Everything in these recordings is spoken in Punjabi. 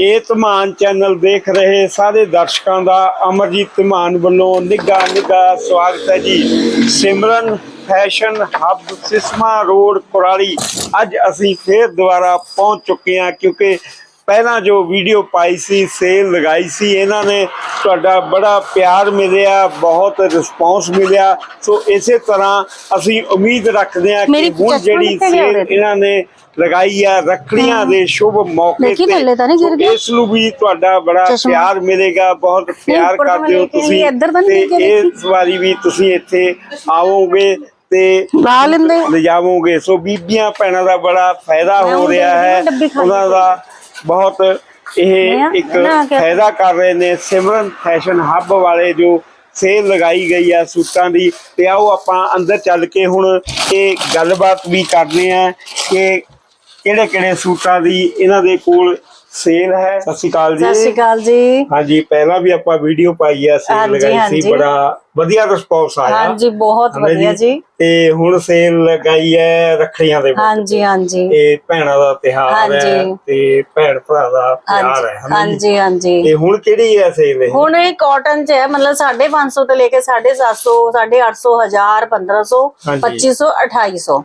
ਇਹ ਧਮਾਨ ਚੈਨਲ ਦੇਖ ਰਹੇ ਸਾਰੇ ਦਰਸ਼ਕਾਂ ਦਾ ਅਮਰਜੀਤ ਧਮਾਨ ਵੱਲੋਂ ਨਿੱਘਾ ਨਿੱਘਾ ਸਵਾਗਤ ਹੈ ਜੀ। Simran fashion hub Sisma road Kurali. ਅੱਜ ਅਸੀਂ ਫੇਰ ਦੁਬਾਰਾ ਪਹੁੰਚ ਚੁੱਕੇ ਹਾਂ ਕਿਉਂਕਿ ਪਹਿਲਾਂ ਜੋ ਵੀਡੀਓ ਪਾਈ ਸੀ ਸੇਲ ਲਗਾਈ ਸੀ ਇਹਨਾਂ ਨੇ ਤੁਹਾਡਾ ਬੜਾ ਪਿਆਰ ਮਿਲਿਆ ਬਹੁਤ ਰਿਸਪੌਂਸ ਮਿਲਿਆ। ਸੋ ਇਸੇ ਤਰ੍ਹਾਂ ਅਸੀਂ ਉਮੀਦ ਰੱਖਦੇ ਹਾਂ ਕਿ ਹੁਣ ਜਿਹੜੀ ਸੇਲ? ਇਹਨਾਂ ਨੇ ਲਗਾਈ ਆ ਰੱਖੜੀਆਂ ਦੇ ਸ਼ੁਭ ਮੌਕੇ ਤਾਂ। ਨਹੀਂ ਗਿਆ? ਇਸ ਨੂੰ ਵੀ ਤੁਹਾਡਾ ਬੜਾ ਚਸ਼ਮਾ। ਪਿਆਰ ਮਿਲੇਗਾ ਬਹੁਤ ਪਿਆਰ ਉੱਪਰ ਤੋਂ ਕਰਦੇ ਹੋ ਲੈ ਕੇ ਆਈ, ਤੁਸੀਂ। ਇੱਧਰ ਤਾਂ ਨਹੀਂ? ਇਸ ਵਾਰੀ ਵੀ ਤੁਸੀਂ ਇੱਥੇ ਆਵੋਗੇ ਤੇ ਲਾ ਲੈਂਦੇ। ਲਿਜਾਵੋਗੇ। ਸੋ ਬੀਬੀਆਂ ਭੈਣਾਂ ਦਾ ਬੜਾ ਫਾਇਦਾ ਮੈਂ ਹੋ ਰਿਹਾ ਹੈ। ਹਾਂ, ਡੱਬੀ ਖਾਲੀ ਉਹਨਾਂ ਦਾ ਬਹੁਤ ਇਹ ਮੈਂ ਇੱਕ ਨਾ ਕਿਹਾ- ਫਾਇਦਾ ਕਰ ਰਹੇ ਨੇ। ਸਿਮਰਨ ਫੈਸ਼ਨ ਹੱਬ ਵਾਲੇ ਜੋ ਸੇਲ ਲਗਾਈ ਗਈ ਆ ਸੂਟਾਂ ਦੀ। ਤੇ ਆਓ ਆਪਾਂ ਅੰਦਰ ਚੱਲ ਕੇ ਹੁਣ ਇਹ ਗੱਲਬਾਤ ਵੀ ਕਰਦੇ ਆ ਕਿ ਕਿਹੜੇ ਕਿਹੜੇ ਸੂਟਾਂ ਦੀ ਇਹਨਾਂ ਦੇ ਕੋਲ ਸੇਲ ਹੈ? ਸਤਿ ਸ਼੍ਰੀ ਅਕਾਲ ਸਤਿ ਸ਼੍ਰੀ ਜੀ ਅਕਾਲ ਜੀ। ਹਾਂਜੀ ਪਹਿਲਾਂ ਵੀ ਆਪਾਂ ਵੀਡੀਓ ਪਾਈ ਆ ਸੇਲ ਲਗਾਈ ਸੀ। ਬੜਾ ਵਧੀਆ ਰਿਸਪੌਂਸ ਆਇਆ। ਹਾਂਜੀ ਬਹੁਤ ਹਨਾ ਵਧੀਆ ਜੀ। ਤੇ ਹੁਣ ਸੇਲ ਲਗਾਈ ਹੈ ਰੱਖੜੀਆਂ ਦੇ ਹਾਂਜੀ ਹਾਂਜੀ। ਤੇ ਭੈਣਾਂ ਦਾ ਤਿਹਾਰ ਹੈ ਹਾਂਜੀ। ਤੇ ਭੈਣ ਭਰਾ ਦਾ ਪਿਆਰ ਹੈ ਹਨਾ ਜੀ? ਹਾਂਜੀ ਹਾਂਜੀ। ਤੇ ਹੁਣ ਕਿਹੜੀ ਹੈ ਸੇਲ ਇਹ? ਹੁਣ ਇਹ ਕਾਟਨ ਚ ਹੈ ਮਤਲਬ 550 ਤੋਂ ਲੈ ਕੇ 750 850 1000 1500 ਹਾਂਜੀ। 2500 2800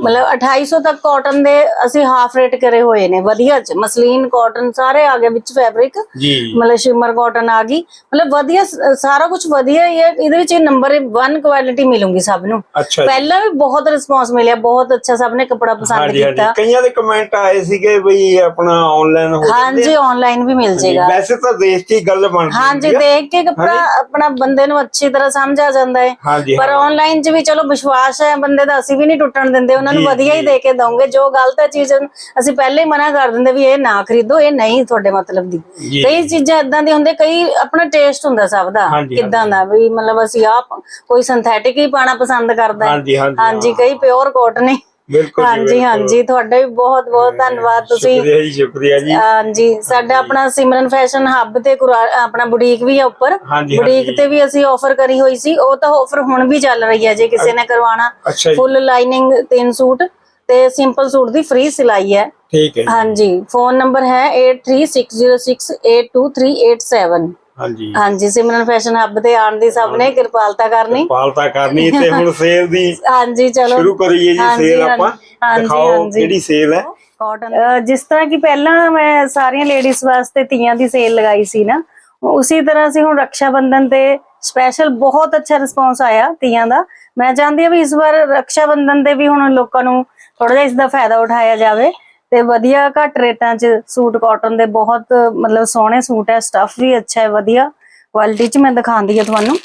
ਮਤਲਬ 2800 ਤੱਕ ਕਾਟਨ ਦੇ ਅਸੀਂ ਹਾਫ ਰੇਟ ਕਰੇ ਹੋਏ ਨੇ ਵਧੀਆ ਚ। ਮਸਲੀਨ ਕਾਟਨ ਸਾਰੇ ਆ ਗਏ ਵਿੱਚ ਫੈਬਰਿਕ ਜੀ। ਮਤਲਬ ਸ਼ਿਮਰ ਕਾਟਨ ਆ ਗਈ। ਮਤਲਬ ਵਧੀਆ ਸ- ਸਾਰਾ ਕੁਝ ਵਧੀਆ ਹੀ ਹੈ। ਇਹਦੇ ਵਿੱਚ ਨੰਬਰ 1 ਕੁਆਲਿਟੀ ਮਿਲੂਗੀ ਸਭ ਨੂੰ ਅੱਛਾ ਪਹਿਲਾਂ ਵੀ ਬਹੁਤ ਰਿਸਪੌਂਸ ਮਿਲਿਆ ਬਹੁਤ ਅੱਛਾ ਸਭ ਨੇ ਕੱਪੜਾ ਪਸੰਦ ਹਾਂਜੀ ਹਾਂਜੀ ਕੀਤਾ ਕਈਆਂ ਦੇ ਕਮੈਂਟ ਆਏ ਸੀਗੇ ਬਈ ਆਪਣਾ ਆਨਲਾਈਨ ਹੋ ਜਾਂਦੇ ਹਾਂਜੀ। ਆਨਲਾਈਨ ਵੀ ਮਿਲ ਹਾਂਜੀ, ਜਾਏਗਾ ਵੈਸੇ ਤਾਂ ਦੇਖ ਕੇ ਹੀ ਗੱਲ ਬਣਦੀ ਹਾਂਜੀ ਹੁੰਦੀ ਆ। ਦੇਖ ਕੇ ਕੱਪੜਾ ਆਪਣਾ ਬੰਦੇ ਨੂੰ ਅੱਛੀ ਤਰ੍ਹਾਂ ਸਮਝ ਆ ਜਾਂਦਾ ਹੈ ਹਾਂਜੀ ਪਰ ਹਾਂ। ਆਨਲਾਈਨ 'ਚ ਵੀ ਚਲੋ ਵਿਸ਼ਵਾਸ ਹੈ ਬੰਦੇ ਦਾ ਅਸੀਂ ਵੀ ਨਹੀਂ ਟੁੱਟਣ ਦਿੰਦੇ ਉਹਨਾਂ ਨੂੰ ਵਧੀਆ ਹੀ। ਦੇ ਕੇ ਦਵਾਂਗੇ ਜੋ ਗਲਤ ਹੈ ਚੀਜ਼ ਅਸੀਂ ਪਹਿਲੇ ਹੀ ਮਨਾ ਕਰ ਦਿੰਦੇ ਵੀ ਇਹ ਨਾ ਖਰੀਦੋ ਇਹ ਨਹੀਂ ਤੁਹਾਡੇ ਮਤਲਬ ਦੀ। ਕਈ ਚੀਜ਼ਾਂ ਇਦਾਂ ਦੀ ਹੁੰਦੇ ਕਈ ਆਪਣਾ ਟੇਸਟ ਹੁੰਦਾ ਸਭ ਦਾ ਹਾਂਜੀ, ਕਿਦਾਂ ਦਾ ਵੀ ਮਤਲਬ ਅਸੀਂ ਆ ਕੋਈ ਸਿੰਥੈਟਿਕ ਹੀ ਪਾਣਾ ਪਸੰਦ ਕਰਦਾ ਹੈ। ਹਾਂਜੀ ਹਾਂਜੀ ਹਾਂਜੀ ਹਾਂ। ਕਈ ਪਿਓਰ ਕੋਟਨ ਨੇ। ਬਿਲਕੁਲ ਹਾਂਜੀ। ਹਾਂਜੀ ਤੁਹਾਡਾ ਵੀ ਬਹੁਤ ਬਹੁਤ ਧੰਨਵਾਦ ਤੁਸੀਂ। ਸ਼ੁਕਰੀਆ ਜੀ ਸ਼ੁਕਰੀਆ ਜੀ। ਹਾਂਜੀ ਸਾਡਾ ਆਪਣਾ ਸਿਮਰਨ ਫੈਸ਼ਨ ਹੱਬ ਤੇ ਆਪਣਾ ਬੁਟੀਕ ਵੀ ਹੈ ਉੱਪਰ। ਬੁਟੀਕ। ਤੇ ਵੀ ਅਸੀਂ ਆਫਰ ਕਰੀ ਹੋਈ ਸੀ। ਉਹ ਤਾਂ ਆਫਰ ਹੁਣ ਵੀ ਚੱਲ ਰਹੀ ਹੈ ਜੇ ਕਿਸੇ ਨੇ ਕਰਵਾਉਣਾ। ਫੁੱਲ ਲਾਈਨਿੰਗ ਤਿੰਨ ਸੂਟ ਤੇ ਸਿੰਪਲ ਸੂਟ ਦੀ ਫ੍ਰੀ ਸਿਲਾਈ ਹੈ। ਠੀਕ ਹੈ ਹਾਂਜੀ ਫੋਨ ਨੰਬਰ ਹੈ 8360682387 ਹਾਂਜੀ। ਹਾਂਜੀ ਸਿਮਰਨ ਫੈਸ਼ਨ ਹੱਬ ਤੇ ਆਉਣ ਦੀ ਸਭ ਨੇ ਕਿਰਪਾਲਤਾ ਕਰਨੀ। ਪਾਲਤਾ ਕਰਨੀ ਤੇ ਹੁਣ ਸੇਲ ਦੀ ਹਾਂਜੀ ਚਲੋ। ਸ਼ੁਰੂ ਕਰੀਏ ਜੀ ਸੇਲ ਆਪਾਂ। ਦਿਖਾਓ। ਕਿਹੜੀ ਸੇਲ ਹੈ। ਕਾਟਨ ਜਿਸ ਤਰ੍ਹਾਂ ਕਿ ਪਹਿਲਾਂ ਮੈਂ ਸਾਰੀਆਂ ਲੇਡੀਜ਼ ਵਾਸਤੇ ਤੀਆਂ ਦੀ ਸੇਲ ਲਗਾਈ ਸੀ ਨਾ ਉਸੇ ਤਰ੍ਹਾਂ ਅਸੀਂ ਹੁਣ ਰੱਖਿਆ ਬੰਧਨ ਤੇ ਸਪੈਸ਼ਲ ਬਹੁਤ ਅੱਛਾ ਰਿਸਪੌਂਸ ਆਇਆ ਤੀਆਂ ਦਾ। ਮੈਂ ਚਾਹੁੰਦੀ ਹਾਂ ਵੀ ਇਸ ਵਾਰ ਰੱਖਿਆ ਬੰਧਨ ਤੇ ਵੀ ਹੁਣ ਲੋਕਾਂ ਨੂੰ ਥੋੜਾ ਜਿਹਾ ਇਸ ਦਾ ਫਾਇਦਾ ਉਠਾਇਆ ਜਾਵੇ। ਤੇ ਵਧੀਆ ਘੱਟ ਰੇਟਾਂ 'ਚ ਸੂਟ ਕਾਟਨ ਦੇ ਬਹੁਤ ਮਤਲਬ ਸੋਹਣੇ ਸੂਟ ਹੈ ਸਟਫ ਵੀ ਅੱਛਾ ਹੈ ਵਧੀਆ। ਕੁਆਲਿਟੀ 'ਚ ਮੈਂ ਦਿਖਾਉਂਦੀ ਹਾਂ ਤੁਹਾਨੂੰ।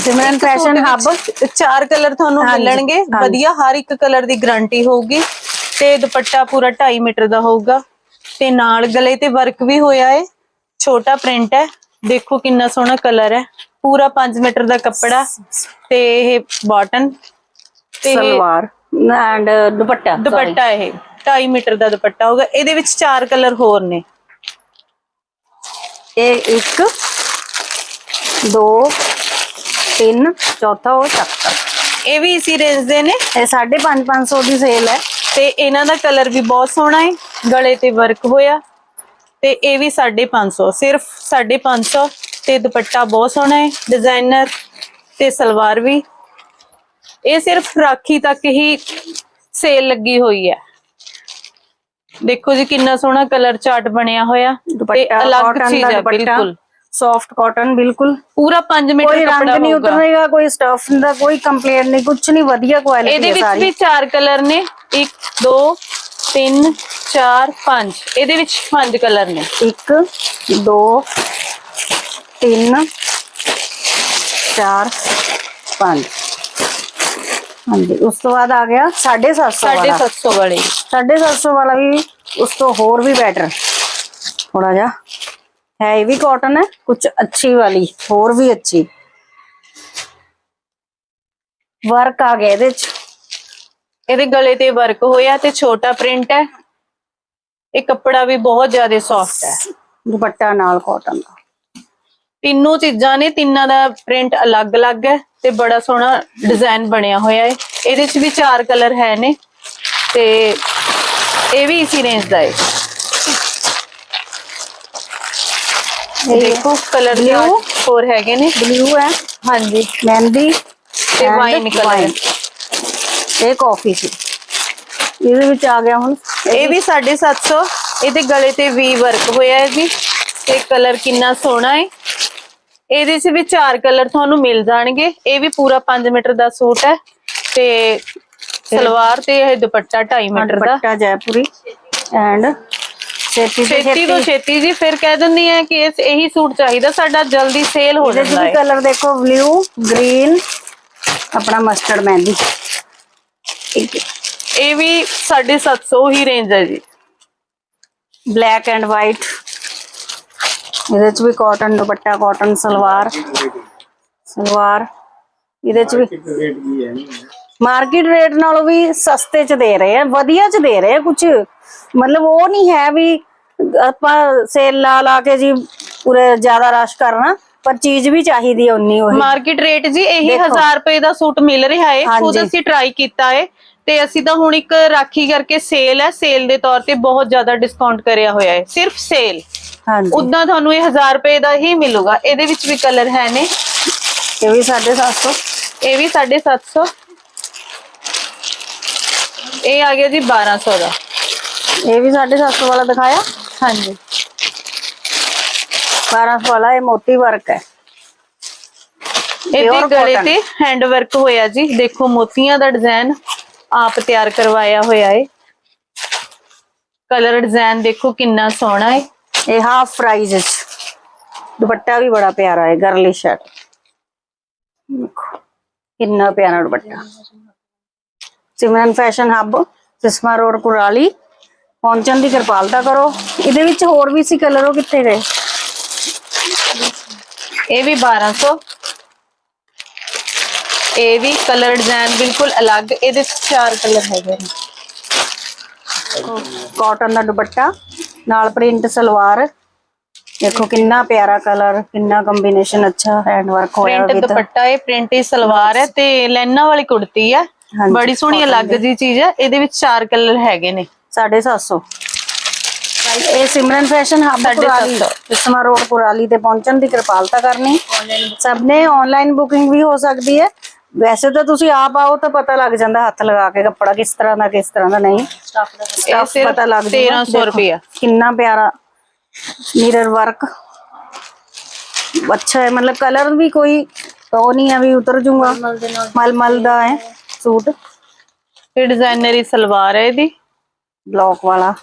ਸਿਮਰਨ ਫੈਸ਼ਨ ਹੱਬ ਚਾਰ ਕਲਰ ਤੁਹਾਨੂੰ ਮਿਲਣਗੇ। ਵਧੀਆ ਹਰ ਇੱਕ ਕਲਰ ਦੀ ਗਾਰੰਟੀ ਹੋਊਗੀ। ਤੇ ਦੁਪੱਟਾ ਪੂਰਾ 2.5 ਮੀਟਰ ਦਾ ਹੋਊਗਾ। ਤੇ ਨਾਲ ਗਲੇ ਤੇ ਵਰਕ ਵੀ ਹੋਇਆ ਹੈ ਛੋਟਾ ਪ੍ਰਿੰਟ ਹੈ। ਦੇਖੋ ਕਿੰਨਾ ਸੋਹਣਾ ਕਲਰ ਹੈ। ਪੂਰਾ 5 ਮੀਟਰ ਦਾ ਕੱਪੜਾ। ਤੇ ਇਹ ਬਾਟਨ ਤੇ salwar. And dupatta sorry। Dupatta ਇਹ 2.5 ਮੀਟਰ ਦਾ ਦੁਪੱਟਾ ਹੋਊਗਾ। ਇਹਦੇ ਵਿੱਚ ਚਾਰ ਕਲਰ ਹੋਰ ਨੇ। ਇਹ ਇੱਕ ਦੋ ਤਿੰਨ ਚੌਥਾ ਉਹ ਚੱਕ ਇਹ ਵੀ ਇਸੀ ਰੇਂਜ ਦੇ ਨੇ। ਇਹ 5.5 500 ਦੀ ਸੇਲ ਹੈ। ਤੇ ਇਹਨਾਂ ਦਾ ਕਲਰ ਵੀ ਬਹੁਤ ਸੋਹਣਾ ਹੈ। ਗਲੇ ਤੇ ਵਰਕ ਹੋਇਆ। ਤੇ ਇਹ ਵੀ 550 ਸਿਰਫ 550 ਤੇ ਦੁਪੱਟਾ ਬਹੁਤ ਸੋਹਣਾ ਹੈ। ਡਿਜ਼ਾਈਨਰ ਤੇ ਸਲਵਾਰ ਵੀ। ਇਹ ਸਿਰਫ ਰਾਖੀ ਤੱਕ ਹੀ ਸੇਲ ਲੱਗੀ ਹੋਈ ਹੈ। ਦੇਖੋ ਜੀ ਕਿੰਨਾ ਸੋਹਣਾ ਕਲਰ ਚਾਰਟ ਬਣਿਆ ਹੋਇਆ। ਤੇ ਦੁਪੱਟਾ ਅਲੱਗ ਚੀਜ਼ ਹੈ ਬਿਲਕੁਲ। ਸੌਫਟ ਕਾਟਨ ਬਿਲਕੁਲ। ਪੂਰਾ 5 ਮੀਟਰ ਕੋਈ ਰੰਗ ਕੱਪੜਾ ਨਹੀਂ ਹੋਊਗਾ। ਉਤਰੇਗਾ ਕੋਈ ਸਟਫ ਦਾ ਕੋਈ ਕੰਪਲੇਂਟ ਨਹੀਂ ਕੁਝ ਨਹੀਂ ਵਧੀਆ ਕੁਆਲਿਟੀ ਇਹਦੇ ਵਿੱਚ ਵੀ ਚਾਰ ਕਲਰ ਨੇ। 1 2 3 4 5 ਇਹਦੇ ਵਿੱਚ ਪੰਜ ਕਲਰ ਨੇ। ਇੱਕ ਦੋ ਤਿੰਨ ਚਾਰ ਪੰਜ। ਹਾਂਜੀ ਉਸ ਤੋਂ ਬਾਅਦ ਆ ਗਿਆ 750 ਵਾਲਾ। 750 ਵਾਲੇ। 750 ਵਾਲਾ ਵੀ ਉਸ ਤੋਂ ਹੋਰ ਵੀ ਬੈਟਰ ਥੋੜਾ ਜਿਹਾ। ਹੈ ਇਹ ਵੀ ਕਾਟਨ ਹੈ ਕੁਝ ਅੱਛੀ ਵਾਲੀ ਹੋਰ ਵੀ ਅੱਛੀ। ਵਰਕ ਆ ਗਿਆ ਇਹਦੇ ਚ। ਇਹਦੇ ਗਲੇ ਤੇ ਵਰਕ ਹੋਇਆ ਤੇ ਛੋਟਾ ਪ੍ਰਿੰਟ ਹੈ। ਇਹ ਕੱਪੜਾ ਵੀ ਬਹੁਤ ਜ਼ਿਆਦਾ ਸੌਫਟ ਹੈ। ਦੁਪੱਟਾ ਨਾਲ ਕਾਟਨ ਦਾ। ਤਿੰਨੋਂ ਚੀਜ਼ਾਂ ਨੇ ਤਿੰਨਾਂ ਦਾ ਪ੍ਰਿੰਟ ਅਲੱਗ-ਅਲੱਗ ਹੈ। ਤੇ ਬੜਾ ਸੋਹਣਾ ਡਿਜ਼ਾਈਨ ਬਣਿਆ ਹੋਇਆ ਹੈ। ਇਹਦੇ ਚ ਵੀ ਚਾਰ ਕਲਰ ਹੈ ਨੇ ਤੇ ਇਹ ਵੀ ਇਸੀ ਰੇਂਜ ਦਾ ਹੈ। ਦੇਖੋ ਕਲਰ ਦੇ? ਹੋਰ ਹੈਗੇ ਨੇ। ਬਲੂ ਹੈ। ਹਾਂਜੀ। ਮਹਿੰਦੀ ਤੇ colour। wine। ਇਹ ਕਾਫੀ ਸੀ। ਇਹਦੇ ਵਿੱਚ ਆ ਗਿਆ ਹੁਣ। ਇਹ ਵੀ 750 ਇਹਦੇ ਗਲੇ ਤੇ ਵੀ ਵਰਕ ਹੋਇਆ ਹੈ ਜੀ। ਤੇ ਕਲਰ ਕਿੰਨਾ ਸੋਹਣਾ ਹੈ। ਇਹਦੇ 'ਚ ਵੀ ਚਾਰ ਕਲਰ ਤੁਹਾਨੂੰ ਮਿਲ ਜਾਣਗੇ। ਇਹ ਵੀ ਪੂਰਾ 5 ਮੀਟਰ ਦਾ ਸੂਟ ਹੈ ਤੇ ਸਲਵਾਰ ਤੇ ਇਹ ਦੁਪੱਟਾ 2.5 metre the. Dupatta Jaipuri and ਛੇਤੀ ਤੋਂ ਛੇਤੀ ਜੀ ਫਿਰ ਕਹਿ ਦਿੰਦੀ ਹੈ ਕਿ ਇਸ ਇਹੀ ਸੂਟ ਚਾਹੀਦਾ ਸਾਡਾ ਜਲਦੀ ਸੇਲ ਹੋ ਜਾਂਦਾ ਹੈ। ਕਲਰ ਦੇਖੋ ਬਲੂ ਗ੍ਰੀਨ ਆਪਣਾ ਮਸਟਰਡ ਮਹਿੰਦੀ। ਇਹ ਵੀ 750 ਹੀ ਰੇਂਜ ਹੈ ਜੀ। ਬਲੈਕ ਐਂਡ ਵਾਈਟ ਇਹਦੇ ਚ ਵੀ ਕਾਟਨ ਦੁਪੱਟਾ ਕਾਟਨ ਸਲਵਾਰ। ਸਲਵਾਰ। ਇਹਦੇ ਚ ਵੀ ਮਾਰਕੀਟ ਰੇਟ ਨਾਲੋਂ ਵੀ ਸਸਤੇ ਚ ਦੇ ਰਹੇ ਆ ਵਧੀਆ ਚ ਦੇ ਰਹੇ ਆ ਕੁਝ ਮਤਲਬ ਉਹ ਨਹੀਂ ਹੈ ਵੀ ਆਪਾਂ ਸੇਲ ਲਾ ਲਾ ਕੇ ਜੀ ਪੂਰੇ ਜ਼ਿਆਦਾ ਰਸ਼ ਕਰਨਾ ਪਰ ਚੀਜ਼ ਵੀ ਚਾਹੀਦੀ ਹੈ ਉਨੀ ਉਹੀ। ਮਾਰਕੀਟ ਰੇਟ ਜੀ ਇਹੀ ਦੇਖੋ। 1000 ਰੁਪਏ ਦਾ ਸੂਟ ਮਿਲ ਰਿਹਾ ਹੈ ਖੁਦ। ਅਸੀਂ ਟਰਾਈ ਕੀਤਾ ਹੈ ਤੇ ਅਸੀਂ ਤਾਂ ਹੁਣ ਇੱਕ ਰਾਖੀ ਕਰਕੇ ਸੇਲ ਹੈ ਸੇਲ ਦੇ ਤੌਰ ਤੇ ਬਹੁਤ ਜ਼ਿਆਦਾ ਡਿਸਕਾਊਂਟ ਕਰਿਆ ਹੋਇਆ ਹੈ ਸਿਰਫ ਸੇਲ ਹਾਂਜੀ। ਉਦਾਂ ਤੁਹਾਨੂੰ ਇਹ 1000 ਰੁਪਏ ਦਾ ਹੀ ਮਿਲੂਗਾ। ਇਹਦੇ ਵਿੱਚ ਵੀ ਕਲਰ ਹੈ ਨੇ। ਇਹ ਵੀ 750 ਇਹ ਵੀ 750 ਇਹ ਆ ਗਿਆ ਜੀ 1200 ਦਾ। ਇਹ ਵੀ 750 ਵਾਲਾ ਦਿਖਾਇਆ? ਹਾਂਜੀ। 1200 ਵਾਲਾ ਇਹ ਮੋਤੀ ਵਰਕ ਹੈ। ਇਹਦੇ Pure ਗਲੇ cotton। ਤੇ ਹੈਂਡ ਵਰਕ ਹੋਇਆ ਜੀ। ਦੇਖੋ ਮੋਤੀਆਂ ਦਾ ਡਿਜ਼ਾਈਨ ਆਪ ਤਿਆਰ ਕਰਵਾਇਆ ਹੋਇਆ ਹੈ ਕਲਰ ਡਿਜ਼ਾਈਨ ਦੇਖੋ ਕਿੰਨਾ ਸੋਹਣਾ ਹੈ ਇਹ ਹਾਫ ਪ੍ਰਾਈਸ ਵਿੱਚ ਦੁਪੱਟਾ ਵੀ ਬੜਾ ਪਿਆਰਾ ਹੈ ਗਰਲੀ ਸ਼ਰਟ ਦੇਖੋ ਕਿੰਨਾ ਪਿਆਰਾ dupatta. Simran fashion hub Sisma road Kurali. ਪਹੁੰਚਣ ਦੀ ਕਿਰਪਾਲਤਾ ਕਰੋ। ਇਹਦੇ ਵਿੱਚ ਹੋਰ ਵੀ ਸੀ ਕਲਰ ਉਹ ਕਿੱਥੇ ਗਏ? ਇਹ ਵੀ 1200 ਇਹ ਵੀ ਕਲਰ ਡਿਜ਼ਾਈਨ ਬਿਲਕੁਲ ਅਲੱਗ ਇਹਦੇ ਚਾਰ ਕਲਰ ਹੈਗੇ ਨੇ। ਕਾਟਨ ਦਾ ਦੁਪੱਟਾ। ਨਾਲ ਪ੍ਰਿੰਟ ਸਲਵਾਰ। ਦੇਖੋ ਕਿੰਨਾ ਪਿਆਰਾ ਕਲਰ ਕਿੰਨਾ ਕੰਬੀਨੇਸ਼ਨ ਅੱਛਾ ਹੈਂਡ ਵਰਕ ਹੋਇਆ ਪ੍ਰਿੰਟ ਦੁਪੱਟਾ ਹੈ ਪ੍ਰਿੰਟ ਹੀ ਸਲਵਾਰ ਹੈ ਤੇ ਲੈਣਾ ਵਾਲੀ ਕੁੜਤੀ ਹੈ। ਬੜੀ ਸੋਹਣੀ ਅਲੱਗ ਜੀ ਚੀਜ਼ ਹੈ ਇਹਦੇ ਵਿੱਚ ਚਾਰ ਕਲਰ ਹੈਗੇ ਨੇ। 750 ਇਹ ਸਿਮਰਨ ਫੈਸ਼ਨ ਹੱਬ ਸੌ। ਇਸਮਾ ਰੋਡ ਕੁਰਾਲੀ ਤੇ ਪਹੁੰਚਣ ਦੀ ਕਿਰਪਾਲਤਾ ਕਰਨੀ। ਸਭ ਨੇ ਆਨਲਾਈਨ ਬੁਕਿੰਗ ਵੀ ਹੋ ਸਕਦੀ ਹੈ। ਵੈਸੇ ਤਾਂ ਤੁਸੀਂ ਆਪ ਆਓ ਤਾਂ ਪਤਾ ਲੱਗ ਜਾਂਦਾ ਹੱਥ ਲਗਾ ਕੇ ਕੱਪੜਾ ਕਿਸ ਤਰ੍ਹਾਂ ਦਾ ਕਿਸ ਤਰ੍ਹਾਂ ਦਾ ਨਹੀਂ। ਸਟਫ ਸਿਰਫ ਪਤਾ ਲੱਗ ਜੂਗਾ 1300 ਦੇਖੋ, ਰੁਪਇਆ। ਕਿੰਨਾ ਪਿਆਰਾ ਮਿਰਰ ਵਰਕ ਅੱਛਾ ਹੈ ਮਤਲਬ ਕਲਰ ਵੀ ਕੋਈ ਉਹ ਨਹੀਂ ਹੈ ਵੀ ਉਤਰ ਜੂਗਾ। ਮਲਮਲ ਦਾ ਹੈ। ਸੂਟ। ਇਹ ਡਿਜ਼ਾਈਨਰੀ ਸਲਵਾਰ ਹੈ ਇਹਦੀ। ਬਲੌਕ ਵਾਲਾ।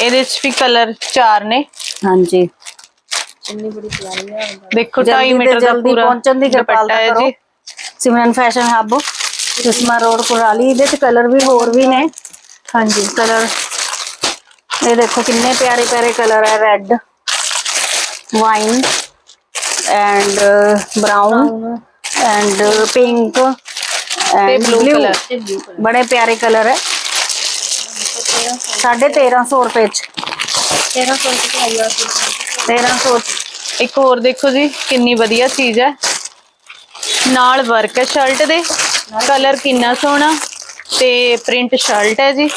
ਇਹਦੇ ਵਿੱਚ ਵੀ ਕਲਰ ਚਾਰ ਨੇ। ਹਾਂਜੀ। ਦੇਖੋ ਜਲਦੀ 2.5 ਤੋਂ ਮੀਟਰ ਦਾ ਪੂਰਾ ਪਹੁੰਚਣ ਦੀ ਕਿਰਪਾਲਤਾ ਕਰੋ। ਜੀ Simran fashion hub. Sisma road Kurali ਇਹਦੇ ਚ ਕਲਰ ਵੀ ਹੋਰ ਵੀ ਨੇ। ਹਾਂਜੀ ਕਲਰ ਇਹ ਦੇਖੋ ਕਿੰਨੇ ਪਿਆਰੇ ਪਿਆਰੇ ਕਲਰ ਹੈ red wine and brown and pink ਤੇ ਐਂਡ ਬਲੂ ਬਲੂ ਕਲਰ ਬੜੇ ਪਿਆਰੇ ਕਲਰ ਹੈ 1350 ਰੁਪਏ ਚ। 1300 ਚ। ਇੱਕ ਹੋਰ ਦੇਖੋ ਜੀ ਕਿੰਨੀ ਵਧੀਆ ਚੀਜ਼ ਹੈ। ਨਾਲ ਵਰਕ ਹੈ ਸ਼ਰਟ ਦੇ। ਕਲਰ ਕਿੰਨਾ ਸੋਹਣਾ ਤੇ ਪ੍ਰਿੰਟ ਸ਼ਰਟ ਹੈ ਜੀ।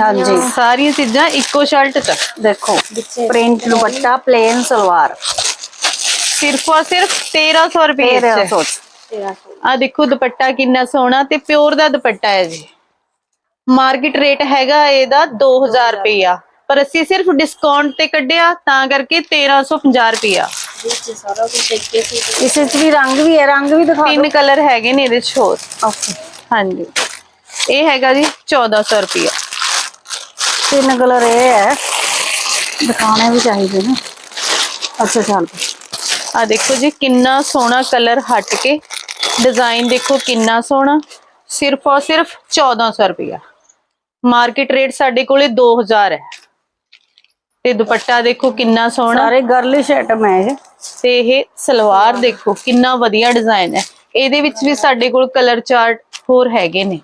ਹਾਂਜੀ। ਸਾਰੀਆਂ ਚੀਜ਼ਾਂ ਇੱਕੋ ਸ਼ਰਟ ਚ। ਦੇਖੋ ਪ੍ਰਿੰਟ ਦੁਪੱਟਾ ਪਲੇਨ ਸਲਵਾਰ। ਸਿਰਫ ਔਰ ਸਿਰਫ 1300 ਰੁਪਏ ਚ। 1300 ਚ। ਆ ਦੇਖੋ ਦੁਪੱਟਾ ਕਿੰਨਾ ਸੋਹਣਾ ਤੇ ਪਿਓਰ ਦਾ ਦੁਪੱਟਾ ਹੈ ਜੀ। ਮਾਰਕੀਟ ਰੇਟ ਹੈਗਾ ਇਹਦਾ 2000 ਰੁਪਇਆ ਪਰ ਅਸੀਂ ਸਿਰਫ ਡਿਸਕਾਊਂਟ ਤੇ ਕੱਢਿਆ ਤਾਂ ਕਰਕੇ 1350 ਰੁਪਇਆ ਇਸ ਵਿੱਚ ਵੀ ਰੰਗ ਵੀ ਹੈ ਰੰਗ ਵੀ ਦਿਖਾ ਤਿੰਨ ਕਲਰ ਹੈਗੇ ਨੇ ਇਹਦੇ ਚ ਹੋਰ ਦਿਓ ਓਕੇ ਹਾਂਜੀ ਇਹ ਹੈਗਾ ਜੀ 1400 ਰੁਪਇਆ ਤਿੰਨ ਕਲਰ ਇਹ ਹੈ ਦਿਖਾਉਣੇ ਵੀ ਚਾਹੀਦੇ ਨੇ ਅੱਛਾ ਚੱਲ ਆ ਦੇਖੋ ਜੀ ਕਿੰਨਾ ਸੋਹਣਾ ਕਲਰ ਹਟ ਕੇ ਡਿਜ਼ਾਈਨ ਦੇਖੋ ਕਿੰਨਾ ਸੋਹਣਾ ਸਿਰਫ ਔਰ ਸਿਰਫ 1400 ਰੁਪਇਆ ਮਾਰਕੀਟ ਰੇਟ ਸਾਡੇ ਕੋਲੇ 2000 ਹੈ ਤੇ ਦੁਪੱਟਾ ਦੇਖੋ ਕਿੰਨਾ ਸੋਹਣਾ। ਸਾਰੇ ਗਰਲਿਸ਼ ਆਈਟਮ ਹੈ ਇਹ। ਤੇ ਇਹ ਸਲਵਾਰ ਦੇਖੋ ਕਿੰਨਾ ਵਧੀਆ ਡਿਜ਼ਾਈਨ ਹੈ। ਇਹਦੇ ਵਿੱਚ ਵੀ ਸਾਡੇ ਕੋਲ ਕਲਰ ਚਾਰਟ ਹੋਰ ਹੈਗੇ ਨੇ।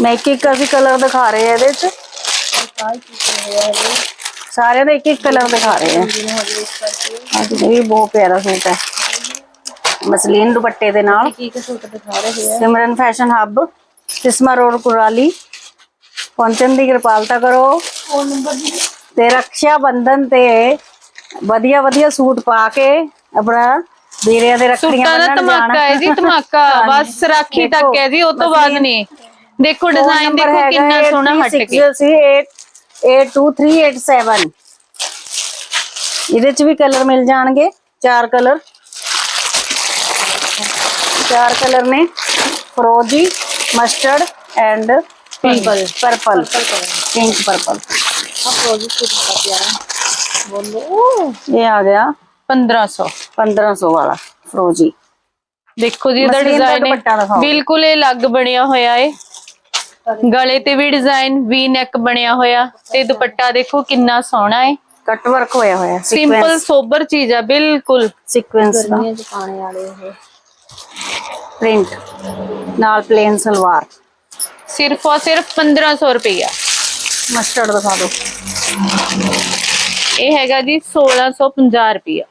ਮੈਂ ਇੱਕ ਇੱਕ ਅਸੀਂ ਕਲਰ ਦਿਖਾ ਰਹੇ ਆ ਇਹਦੇ ਚ ਸਾਰਿਆਂ ਦੇ ਇੱਕ ਇੱਕ ਕਲਰ ਦਿਖਾ ਰਹੇ ਆ ਅੱਜ ਇਹ ਵੀ ਬਹੁਤ ਪਿਆਰਾ ਸੂਟ ਹੈ। ਮਸਲੀਨ ਦੁਪੱਟੇ ਦੇ ਨਾਲ। Simran fashion hub Sisma road Kurali. ਪਹੁੰਚਣ ਦੀ ਕਿਰਪਾਲਤਾ ਕਰੋ। ਤੇ ਰੱਖਿਆ ਬੰਧਨ ਤੇ ਵਧੀਆ ਵਧੀਆ ਸੂਟ ਪਾ ਕੇ ਆਪਣਾ ਵੀਰਿਆਂ ਦੇ ਰੱਖੜੀਆਂ ਸੂਟਾਂ ਦਾ ਬੰਨ੍ਹਣ ਧਮਾਕਾ ਹੈ ਜੀ ਜਾਣਾ। ਧਮਾਕਾ। ਹਾਂਜੀ। ਬਸ ਰਾਖੀ ਤੱਕ ਦੇਖੋ, ਹੈ ਜੀ ਉਹ ਤੋਂ ਬਾਅਦ ਮਸਲੀਨ- ਨਹੀਂ। ਦੇਖੋ ਫੋਨ ਡਿਜ਼ਾਈਨ ਨੰਬਰ ਦੇਖੋ ਹੈਗਾ ਕਿੰਨਾ ਸੋਹਣਾ ਹਟ ਕੇ 8368823887 ਇਹਦੇ ਚ ਵੀ ਕਲਰ ਮਿਲ ਜਾਣਗੇ ਚਾਰ ਕਲਰ ਚਾਰ ਕਲਰ ਨੇ ਫਰੋਜੀ mustard and Purple. Purple pink purple ਇਹ ਆ ਗਿਆ 1500 1500 ਵਾਲਾ ਫਰੋਜੀ। ਦੇਖੋ ਜੀ ਇਹਦਾ ਡਿਜ਼ਾਈਨ। ਬਿਲਕੁਲ ਇਹ ਅਲੱਗ ਬਣਿਆ ਹੋਇਆ ਹੈ ਗਲੇ ਤੇ ਵੀ ਡਿਜ਼ਾਈਨ ਵੀ ਨੈਕ ਬਣਿਆ ਹੋਇਆ। ਤੇ ਦੁਪੱਟਾ ਦੇਖੋ ਕਿੰਨਾ ਸੋਹਣਾ ਹੈ ਕੱਟ ਵਰਕ ਹੋਇਆ ਹੋਇਆ ਸਿੰਪਲ ਸੋਬਰ ਚੀਜ਼ ਆ ਬਿਲਕੁਲ। ਸੀਕੁਐਂਸ ਦਾ। ਪ੍ਰਿੰਟ ਨਾਲ ਪਲੇਨ ਸਲਵਾਰ। ਸਿਰਫ ਔਰ ਸਿਰਫ 1500 ਰੁਪਇਆ ਮਸਟਰਡ ਦਿਖਾ ਦਿਓ। ਇਹ ਹੈਗਾ ਜੀ 1650 ਰੁਪਇਆ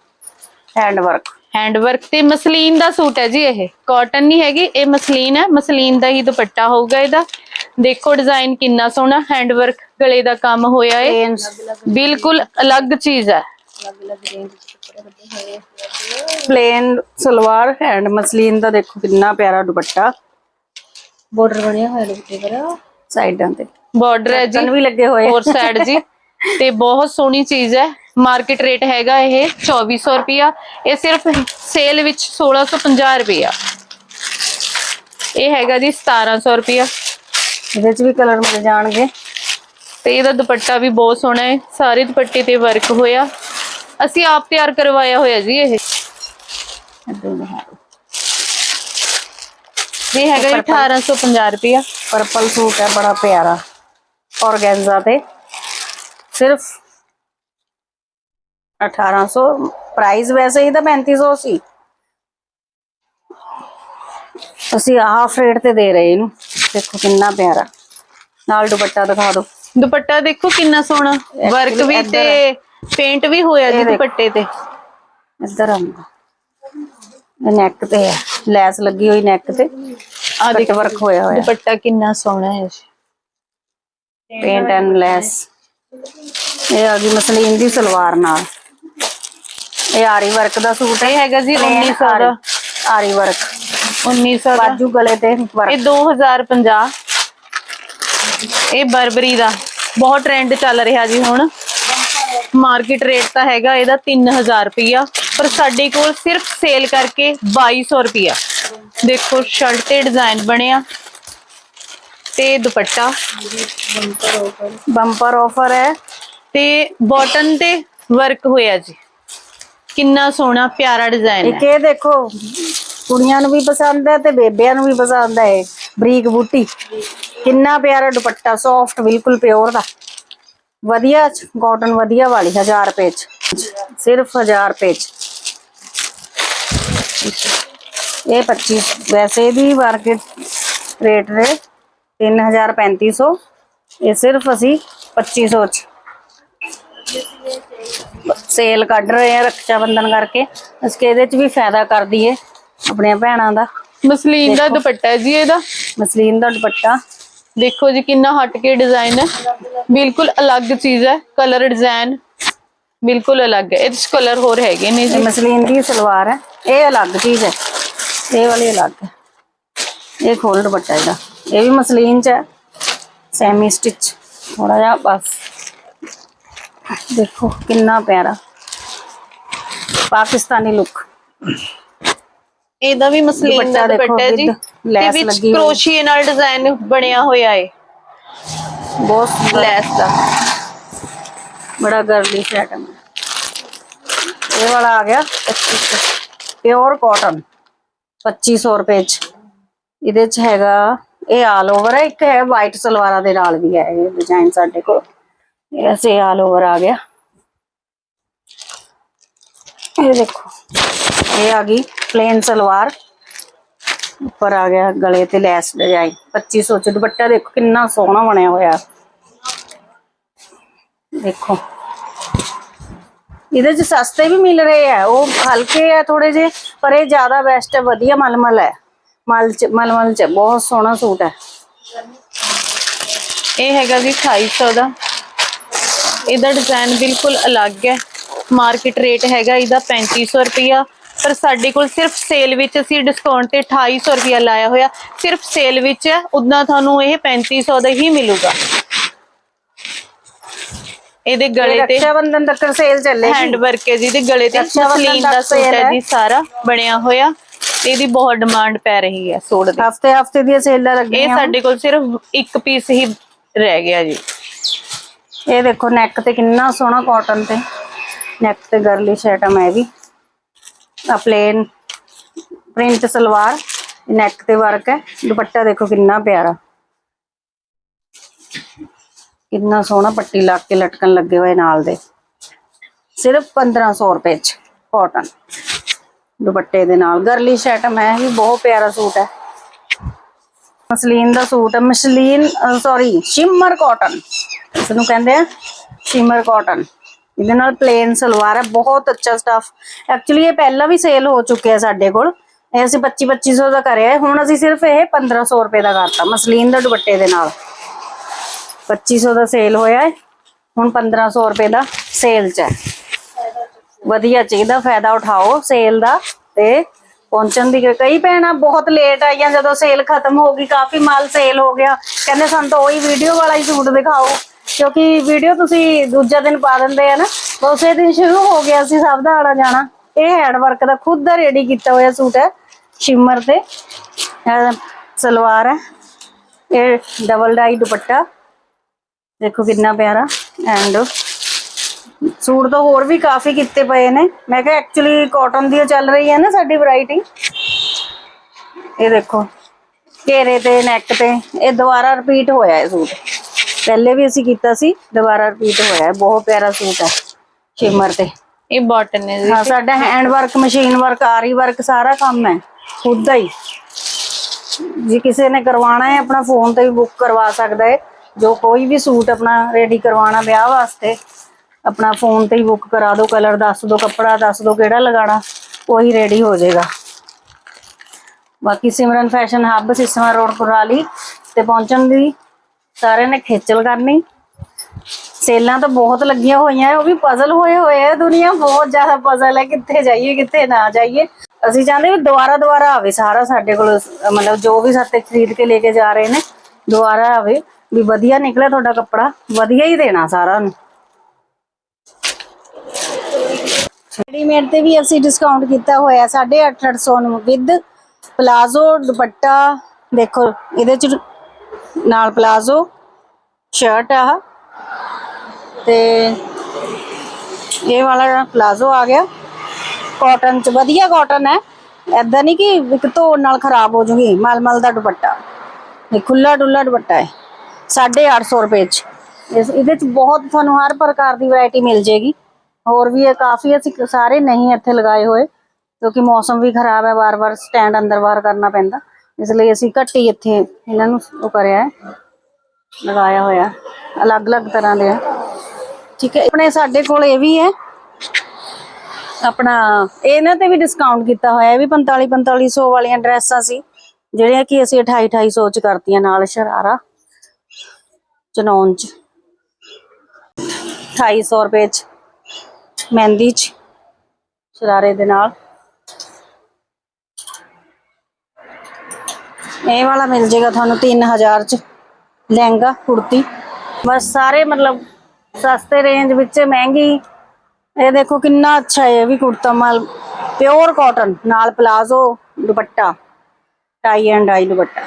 ਹੈਂਡ ਵਰਕ ਹੈਂਡ ਵਰਕ ਤੇ ਮਸਲੀਨ ਦਾ ਸੂਟ ਹੈ ਜੀ ਇਹ। ਕਾਟਨ ਨਹੀਂ ਹੈਗੀ ਇਹ ਮਸਲੀਨ ਹੈ। ਮਸਲੀਨ ਦਾ ਹੀ ਦੁਪੱਟਾ ਹੋਊਗਾ ਇਹਦਾ। ਦੇਖੋ ਡਿਜ਼ਾਈਨ ਕਿੰਨਾ ਸੋਹਣਾ ਹੈਂਡ ਵਰਕ ਗਲੇ ਦਾ ਕੰਮ ਹੋਇਆ ਹੈ ਬਿਲਕੁਲ ਅਲੱਗ ਚੀਜ਼ ਹੈ। ਪਲੇਨ ਸਲਵਾਰ ਹੈਂਡ ਮਸਲੀਨ ਦਾ ਦੇਖੋ ਕਿੰਨਾ ਪਿਆਰਾ ਦੁਪੱਟਾ। ਬਾਰਡਰ ਬਣਿਆ ਹੋਇਆ ਦੁਪੱਟੇ ਪਰ। ਸਾਈਡਾਂ ਤੇ ਬਾਰਡਰ ਹੈ ਜੀ ਵੀ ਲੱਗੇ ਹੋਏ ਹੋਰ ਸਾਈਡ ਜੀ। ਤੇ ਬਹੁਤ ਸੋਹਣੀ ਚੀਜ਼ ਹੈ। ਮਾਰਕੀਟ ਰੇਟ ਹੈਗਾ ਇਹ 2400 ਰੁਪਿਆ ਇਹ ਸਿਰਫ ਸੇਲ ਵਿੱਚ 1650 ਰੁਪਿਆ ਇਹ ਹੈਗਾ ਜੀ 1700 ਰੁਪਿਆ ਇਹਦੇ ਚ ਵੀ ਕਲਰ ਮਿਲ ਜਾਣਗੇ। ਤੇ ਇਹਦਾ ਦੁਪੱਟਾ ਵੀ ਬਹੁਤ ਸੋਹਣਾ ਹੈ। ਸਾਰੇ ਦੁਪੱਟੇ ਤੇ ਵਰਕ ਹੋਇਆ। ਅਸੀਂ ਆਪ ਤਿਆਰ ਕਰਵਾਇਆ ਹੋਇਆ ਜੀ ਇਹ। ਇਹ ਹੈਗਾ ਜੀ 1850 ਰੁਪਿਆ ਪਰਪਲ ਸੂਟ ਹੈ ਬੜਾ ਪਿਆਰਾ। ਔਰਗੈਂਜ਼ਾ ਤੇ। ਸਿਰਫ 1800 ਪ੍ਰਾਈਸ ਵੈਸੇ ਹੀ ਤਾਂ 3500 ਸੀ ਅਸੀਂ ਹਾਫ ਰੇਟ ਤੇ ਦੇ ਰਹੇ ਇਹਨੂੰ। ਦੇਖੋ ਕਿੰਨਾ ਪਿਆਰਾ। ਨਾਲ ਦੁਪੱਟਾ ਦਿਖਾ ਦਿਓ। ਦੁਪੱਟਾ ਦੇਖੋ ਕਿੰਨਾ ਸੋਹਣਾ। ਵਰਕ ਵੀ ਤੇ ਪੇਂਟ ਵੀ ਹੋਇਆ ਜੀ ਦੇਖੋ। ਦੁਪੱਟੇ ਤੇ। ਇੱਧਰ ਆਉਂਦਾ ਨੈਕ ਤੇ ਹੈ ਲੈਸ ਲੱਗੀ ਹੋਈ ਨੈਕ ਤੇ। ਆ ਕੱਟ ਵਰਕ ਹੋਇਆ ਹੋਇਆ। ਦੁਪੱਟਾ ਕਿੰਨਾ ਸੋਹਣਾ ਹੈ ਜੀ। ਪੇਂਟ ਐਂਡ ਲੈਸ ਇਹ ਆ ਗਈ ਮਸਲੀਨ ਦੀ ਸਲਵਾਰ ਨਾਲ। ਇਹ ਆਰੀ ਵਰਕ ਦਾ ਸੂਟ ਹੈ ਹੈਗਾ ਜੀ Plain 1900 ਦਾ। ਆਰੀ। ਵਰਕ। 1900 ਦਾ। ਬਾਜੂ ਗਲੇ ਤੇ ਇਹ ਵਰਕ 2050 ਇਹ ਬਰਬਰੀ ਦਾ। ਬਹੁਤ ਟ੍ਰੈਂਡ ਚੱਲ ਰਿਹਾ ਜੀ ਹੁਣ। ਮਾਰਕੀਟ ਰੇਟ ਤਾਂ ਹੈਗਾ ਇਹਦਾ 3000 ਰੁਪਿਆ ਪਰ ਸਾਡੇ ਕੋਲ ਸਿਰਫ ਸੇਲ ਕਰਕੇ 2200 ਰੁਪਿਆ ਦੇਖੋ ਸ਼ਰਟ ਤੇ ਡਿਜ਼ਾਈਨ ਬਣਿਆ। ਤੇ ਦੁਪੱਟਾ। ਬੰਪਰ ਆਫਰ ਹੈ। ਤੇ ਬਾਟਨ ਤੇ ਵਰਕ ਹੋਇਆ ਜੀ। ਕਿੰਨਾ ਸੋਹਣਾ ਪਿਆਰਾ ਡਿਜ਼ਾਈਨ ਹੈ। ਇਹ ਦੇਖੋ ਕੁੜੀਆਂ ਨੂੰ ਵੀ ਪਸੰਦ ਹੈ ਤੇ ਬੇਬਿਆਂ ਨੂੰ ਵੀ ਪਸੰਦ ਹੈ ਇਹ ਬਰੀਕ ਬੂਟੀ। ਕਿੰਨਾ ਪਿਆਰਾ ਦੁਪੱਟਾ ਸੌਫਟ ਬਿਲਕੁਲ ਪਿਓਰ ਦਾ। ਵਧੀਆ ਕਾਟਨ ਵਧੀਆ ਵਾਲੀ 1000 ਰੁਪਏ ਚ। ਸਿਰਫ 1000 ਰੁਪਏ ਚ। ਇਹ 25 ਵੈਸੇ ਵੀ ਮਾਰਕੀਟ ਰੇਟ 3000 3500 ਇਹ ਸਿਰਫ ਅਸੀਂ 2500 ਚ ਸੇਲ ਕੱਢ ਰਹੇ ਆ ਰੱਖਿਆ ਬੰਧਨ ਕਰਕੇ। ਅਸੀਂ ਇਹਦੇ ਚ ਵੀ ਫਾਇਦਾ ਕਰ ਦਈਏ ਆਪਣੀਆਂ ਭੈਣਾਂ ਦਾ। ਮਸਲੀਨ ਦਾ ਦੁਪੱਟਾ ਹੈ ਜੀ ਇਹਦਾ। ਮਸਲੀਨ ਦਾ ਦੁਪੱਟਾ। ਦੇਖੋ ਜੀ ਕਿੰਨਾ ਹਟ ਕੇ ਡਿਜ਼ਾਈਨ ਹੈ। ਬਿਲਕੁਲ ਅਲੱਗ ਚੀਜ਼ ਹੈ ਕਲਰ ਡਿਜ਼ਾਈਨ ਬਿਲਕੁਲ ਅਲੱਗ ਹੈ। ਇਹਦੇ ਚ ਕਲਰ ਹੋਰ ਹੈਗੇ ਨੇ ਜੀ। ਮਸਲੀਨ ਦੀ ਸਲਵਾਰ ਹੈ। ਇਹ ਅਲੱਗ ਚੀਜ਼ ਹੈ। ਇਹ ਵਾਲੀ ਅਲੱਗ ਹੈ। ਇਹ ਖੋਲ ਦੁਪੱਟਾ ਇਹਦਾ। ਇਹ ਵੀ ਮਸਲੀਨ ਚ ਹੈ। Semi stitch. ਥੋੜਾ ਜਿਹਾ ਬਸ। ਦੇਖੋ ਕਿੰਨਾ ਪਿਆਰਾ। ਪਾਕਿਸਤਾਨੀ ਲੁੱਕ ਇਹਦਾ ਵੀ ਮਸਲੀਨ ਦਾ ਦੁਪੱਟਾ ਜੀ। ਤੇ ਲੈਸ ਵਿੱਚ ਲੱਗੀ ਹੋਈ। ਕਰੋਸ਼ੀਏ ਨਾਲ ਡਿਜ਼ਾਈਨ ਬਣਿਆ ਹੋਇਆ ਹੈ। ਬਹੁਤ ਲੈਸ ਦਾ। ਬੜਾ ਗਰਲੀ ਆਈਟਮ ਹੈ ਇਹ ਵਾਲਾ ਆ ਗਿਆ 2500 ਪਿਓਰ ਕਾਟਨ 2500 ਰੁਪਏ ਚ। ਇਹਦੇ ਚ ਹੈਗਾ ਇਹ ਆਲ ਓਵਰ ਹੈ, ਇੱਕ ਹੈ ਵਾਈਟ ਸਲਵਾਰਾਂ ਦੇ ਨਾਲ ਵੀ ਹੈ ਇਹ ਡਿਜ਼ਾਈਨ ਸਾਡੇ ਕੋਲ। ਇਹ ਐਸੇ ਆਲ ਓਵਰ ਆ ਗਿਆ। ਇਹ ਦੇਖੋ, ਇਹ ਆ ਗਈ ਪਲੇਨ ਸਲਵਾਰ। ਉੱਪਰ ਆ ਗਿਆ ਗਲੇ ਤੇ ਲੈਸ ਡਿਜ਼ਾਈਨ 2500 ਚ ਦੁਪੱਟਾ ਦੇਖੋ ਕਿੰਨਾ ਸੋਹਣਾ ਬਣਿਆ ਹੋਇਆ। ਦੇਖੋ। ਇਹਦੇ ਚ ਸਸਤੇ ਵੀ ਮਿਲ ਰਹੇ ਆ, ਉਹ ਹਲਕੇ ਆ ਥੋੜੇ ਜੇ ਪਰ ਇਹ ਜ਼ਿਆਦਾ ਬੈਸਟ ਹੈ, ਵਧੀਆ ਮਲਮਲ ਹੈ। ਮਲ ਮਲਮਲ ਚ ਬਹੁਤ ਸੋਹਣਾ ਸੂਟ ਹੈ। ਇਹ ਹੈਗਾ ਜੀ 2800 ਦਾ। ਇਹਦਾ ਡਿਜ਼ਾਈਨ ਬਿਲਕੁਲ ਅਲੱਗ ਹੈ। ਮਾਰਕੀਟ ਰੇਟ ਹੈਗਾ ਇਹਦਾ 3500 ਰੁਪਿਆ ਪਰ ਸਾਡੇ ਕੋਲ ਸਿਰਫ ਸੇਲ ਵਿੱਚ ਅਸੀਂ ਡਿਸਕਾਊਂਟ ਤੇ 2800 ਰੁਪਿਆ ਲਾਇਆ ਹੋਇਆ। ਸਿਰਫ ਸੇਲ ਵਿੱਚ ਹੈ ਉਦਾਂ ਤੁਹਾਨੂੰ ਇਹ 3500 ਦਾ ਹੀ ਮਿਲੂਗਾ। ਇਹਦੇ ਗਲੇ ਤੇ ਰਕਸ਼ਾ ਬੰਧਨ ਤੱਕ ਸੇਲ ਚੱਲੇਗੀ ਹੈਂਡ ਵਰਕ ਹੈ ਜੀ ਇਹਦੇ ਗਲੇ ਤੇ ਮਸਲੀਨ ਦਾ ਸੂਟ ਹੈ। ਜੀ ਸਾਰਾ ਬਣਿਆ ਹੋਇਆ। ਇਹਦੀ ਬਹੁਤ ਡਿਮਾਂਡ ਪੈ ਰਹੀ ਹੈ ਸੂਟ ਦੀ। ਹਫ਼ਤੇ ਹਫ਼ਤੇ ਦੀਆਂ ਸੇਲਾਂ ਇਹ ਲੱਗੀਆਂ ਸਾਡੇ ਕੋਲ ਸਿਰਫ ਇੱਕ ਪੀਸ ਹੀ ਰਹਿ ਗਿਆ ਜੀ। ਇਹ ਦੇਖੋ ਨੈਕ ਤੇ ਕਿੰਨਾ ਸੋਹਣਾ ਕਾਟਨ ਤੇ। ਨੈਕ ਤੇ ਗਰਲੀ ਸ਼ਰਟਮ ਹੈ ਇਹ ਵੀ। ਆ ਪਲੇਨ ਪ੍ਰਿੰਟ ਸਲਵਾਰ ਨੈਕ ਤੇ ਵਰਕ ਹੈ। ਦੁਪੱਟਾ ਦੇਖੋ ਕਿੰਨਾ ਪਿਆਰਾ। ਕਿੰਨਾ ਸੋਹਣਾ ਪੱਟੀ ਲੱਗ ਕੇ ਲਟਕਣ ਲੱਗੇ ਹੋਏ ਨਾਲ ਦੇ। ਸਿਰਫ 1500 ਰੁਪਏ ਚ ਕਾਟਨ ਦੁਪੱਟੇ ਦੇ ਨਾਲ। ਗਰਲੀ ਸ਼ਰਟਮ ਹੈ ਇਹ ਬਹੁਤ ਪਿਆਰਾ ਸੂਟ ਹੈ। ਮਸਲੀਨ ਦਾ ਸੂਟ ਹੈ। ਮਸਲੀਨ ਸੌਰੀ ਸ਼ਿਮਰ ਕਾਟਨ ਇਸ ਨੂੰ ਕਹਿੰਦੇ ਆ ਸ਼ਿਮਰ ਕਾਟਨ ਇਹਦੇ ਨਾਲ ਪਲੇਨ ਸਲਵਾਰ ਹੈ। ਬਹੁਤ ਅੱਛਾ ਸਟਫ ਐਕਚੁਅਲੀ ਇਹ ਪਹਿਲਾਂ ਵੀ ਸੇਲ ਹੋ ਚੁੱਕਿਆ ਸਾਡੇ ਕੋਲ। ਇਹ ਅਸੀਂ 25 2500 ਦਾ ਕਰਿਆ। ਹੁਣ ਅਸੀਂ ਸਿਰਫ ਇਹ 1500 ਰੁਪਏ ਦਾ ਕਰਤਾ ਮਸਲੀਨ ਦਾ ਦੁਪੱਟੇ ਦੇ ਨਾਲ। 2500 ਦਾ ਸੇਲ ਹੋਇਆ ਹੈ। ਹੁਣ 1500 ਰੁਪਏ ਦਾ ਸੇਲ ਚ ਹੈ। ਵਧੀਆ ਚਾਹੀਦਾ, ਫਾਇਦਾ ਉਠਾਓ ਸੇਲ ਦਾ ਤੇ ਪਹੁੰਚਣ ਦੀ ਕਈ ਭੈਣਾਂ ਬਹੁਤ ਲੇਟ ਆਈਆਂ, ਜਦੋਂ ਸੇਲ ਖਤਮ ਹੋ ਗਈ, ਕਾਫੀ ਮਾਲ ਸੇਲ ਹੋ ਗਿਆ। ਕਹਿੰਦੇ ਸਾਨੂੰ ਤਾਂ ਉਹੀ ਵੀਡੀਓ ਵਾਲਾ ਹੀ ਸੂਟ ਦਿਖਾਓ, ਕਿਉਂਕਿ ਵੀਡੀਓ ਤੁਸੀਂ ਦੂਜਾ ਦਿਨ ਪਾ ਦਿੰਦੇ ਆ ਨਾ, ਉਸੇ ਦਿਨ ਸ਼ੁਰੂ ਹੋ ਗਿਆ ਸੀ ਸਭ ਦਾ ਆਣਾ ਜਾਣਾ। ਇਹ ਹੈਂਡ ਵਰਕ ਦਾ ਖੁਦ ਦਾ ਰੈਡੀ ਕੀਤਾ ਹੋਇਆ ਸੂਟ ਹੈ ਸ਼ਿਮਰ ਤੇ। ਸਲਵਾਰ ਹੈ, ਇਹ ਡਬਲ ਡਾਈ ਦੁਪੱਟਾ। ਦੇਖੋ ਕਿੰਨਾ ਪਿਆਰਾ ਐਂਡ ਸੂਟ ਤਾਂ ਹੋਰ ਵੀ ਕਾਫੀ ਕੀਤੇ ਪਏ ਨੇ। ਮੈਂ ਕਿਹਾ ਐਕਚੁਅਲੀ ਕਾਟਨ ਦੀ ਚੱਲ ਰਹੀ ਹੈ ਨਾ ਸਾਡੀ ਵੈਰਾਈਟੀ ਇਹ ਦੇਖੋ ਘੇਰੇ ਤੇ ਨੈਕ ਤੇ ਇਹ ਦੁਬਾਰਾ ਰਿਪੀਟ ਹੋਇਆ ਹੈ ਸੂਟ। ਪਹਿਲੇ ਵੀ ਅਸੀਂ ਕੀਤਾ ਸੀ ਦੁਬਾਰਾ ਰਿਪੀਟ ਹੋਇਆ ਹੈ। ਬਹੁਤ ਪਿਆਰਾ ਸੂਟ ਹੈ ਸ਼ਿਮਰ ਤੇ। ਇਹ ਬਾਟਨ ਹੈ ਜੀ। ਹਾਂ ਸਾਡਾ ਹੈਂਡ ਵਰਕ ਮਸ਼ੀਨ ਵਰਕ ਆਰੀ ਵਰਕ ਸਾਰਾ ਕੰਮ ਹੈ ਖੁਦ ਦਾ ਹੀ। ਜੇ ਕਿਸੇ ਨੇ ਕਰਵਾਉਣਾ ਹੈ ਆਪਣਾ ਫੋਨ ਤੇ ਵੀ ਬੁੱਕ ਕਰਵਾ ਸਕਦਾ ਹੈ। ਜੋ ਕੋਈ ਵੀ ਸੂਟ ਆਪਣਾ ਰੈਡੀ ਕਰਵਾਉਣਾ ਵਿਆਹ ਵਾਸਤੇ ਆਪਣਾ ਫੋਨ ਤੇ ਹੀ ਬੁੱਕ ਕਰਾ ਦਿਓ ਕਲਰ ਦੱਸ ਦਿਓ, ਕੱਪੜਾ ਦੱਸ ਦਿਓ, ਕਿਹੜਾ ਲਗਾਉਣਾ, ਉਹੀ ਰੈਡੀ ਹੋ ਜਾਏਗਾ। ਬਾਕੀ Simran fashion hub Sisma road Kurali ਤੇ ਪਹੁੰਚਣ ਦੀ ਸਾਰਿਆਂ ਨੇ ਖੇਚਲ ਕਰਨੀ। ਸੇਲਾਂ ਤਾਂ ਬਹੁਤ ਲੱਗੀਆਂ ਹੋਈਆਂ, ਉਹ ਵੀ ਪਜ਼ਲ ਹੋਏ ਹੋਏ ਆ ਦੁਨੀਆ, ਬਹੁਤ ਜ਼ਿਆਦਾ ਪਜ਼ਲ ਹੈ ਕਿੱਥੇ ਜਾਈਏ, ਕਿੱਥੇ ਨਾ ਜਾਈਏ। ਅਸੀਂ ਚਾਹੁੰਦੇ ਵੀ ਦੁਬਾਰਾ ਦੁਬਾਰਾ ਆਵੇ ਸਾਰਾ ਸਾਡੇ ਕੋਲ, ਮਤਲਬ ਜੋ ਵੀ ਸਾਡੇ ਖਰੀਦ ਕੇ ਲੈ ਕੇ ਜਾ ਰਹੇ ਨੇ, ਦੁਬਾਰਾ ਆਵੇ, ਵੀ ਵਧੀਆ ਨਿਕਲੇ ਤੁਹਾਡਾ ਕੱਪੜਾ, ਵਧੀਆ ਹੀ ਦੇਣਾ ਸਾਰਾ ਨੂੰ। ਰੈਡੀਮੇਡ ਤੇ ਵੀ ਅਸੀਂ ਡਿਸਕਾਊਂਟ ਕੀਤਾ ਹੋਇਆ 850 ਨੂੰ ਵਿਦ ਪਲਾਜ਼ੋ ਦੁਪੱਟਾ। ਦੇਖੋ, ਇਹਦੇ ਚ ਨਾਲ ਪਲਾਜ਼ੋ ਸ਼ਰਟ ਆ। ਤੇ ਇਹ ਵਾਲਾ ਪਲਾਜ਼ੋ ਆ ਗਿਆ। ਕਾਟਨ ਚ ਵਧੀਆ ਕਾਟਨ ਹੈ। ਐਦਾਂ ਨਹੀਂ ਕਿ ਇੱਕ ਧੋਣ ਨਾਲ ਖਰਾਬ ਹੋ ਜੂਗੀ, ਮਲਮਲ ਦਾ ਦੁਪੱਟਾ। ਇਹ ਖੁੱਲਾ ਡੁੱਲਾ ਦੁਪੱਟਾ ਹੈ। 850 ਰੁਪਏ ਚ। ਇਸ ਇਹਦੇ ਚ ਬਹੁਤ ਤੁਹਾਨੂੰ ਹਰ ਪ੍ਰਕਾਰ ਦੀ ਵੈਰਾਈਟੀ ਮਿਲ ਜੇਗੀ। ਹੋਰ ਵੀ ਇਹ ਕਾਫੀ ਅਸੀਂ ਸਾਰੇ ਨਹੀਂ ਇੱਥੇ ਲਗਾਏ ਹੋਏ, ਕਿਉਂਕਿ ਮੌਸਮ ਵੀ ਖਰਾਬ ਹੈ, ਵਾਰ-ਵਾਰ ਸਟੈਂਡ ਅੰਦਰ ਬਾਹਰ ਕਰਨਾ ਪੈਂਦਾ। ਇਸ ਲਈ ਅਸੀਂ ਘੱਟੀ ਇੱਥੇ ਇਹਨਾਂ ਨੂੰ ਉਹ ਕਰਿਆ ਹੈ, ਲਗਾਇਆ ਹੋਇਆ, ਅਲੱਗ-ਅਲੱਗ ਤਰ੍ਹਾਂ ਦੇ ਆ। ਠੀਕ ਹੈ, ਆਪਣੇ ਸਾਡੇ ਕੋਲ ਇਹ ਵੀ ਹੈ, ਆਪਣਾ ਇਹਨਾਂ ਤੇ ਵੀ ਡਿਸਕਾਊਂਟ ਕੀਤਾ ਹੋਇਆ ਇਹ ਵੀ 45 4500 ਵਾਲੀਆਂ ਡਰੈਸਾਂ ਸੀ, ਜਿਹੜੀਆਂ ਕਿ ਅਸੀਂ 28 2800 ਚ ਕਰਤੀਆਂ ਨਾਲ ਸ਼ਰਾਰਾ ਚਨੌਨ ਚ 2800 ਰੁਪਏ ਚ। ਮਹਿੰਦੀ ਚ, ਸ਼ਰਾਰੇ ਦੇ ਨਾਲ। ਇਹ ਵਾਲਾ ਮਿਲ ਜੇਗਾ ਤੁਹਾਨੂੰ 3000 ਚ, ਲਹਿੰਗਾ, ਕੁੜਤੀ। ਬਸ ਸਾਰੇ ਮਤਲਬ ਸਸਤੇ ਰੇਂਜ ਵਿੱਚ, ਮਹਿੰਗੀ। ਇਹ ਦੇਖੋ ਕਿੰਨਾ ਅੱਛਾ ਹੈ ਇਹ ਵੀ ਕੁੜਤਾ ਮਾਲ। ਪਿਓਰ ਕਾਟਨ ਨਾਲ palazzo dupatta. Tie and dye dupatta.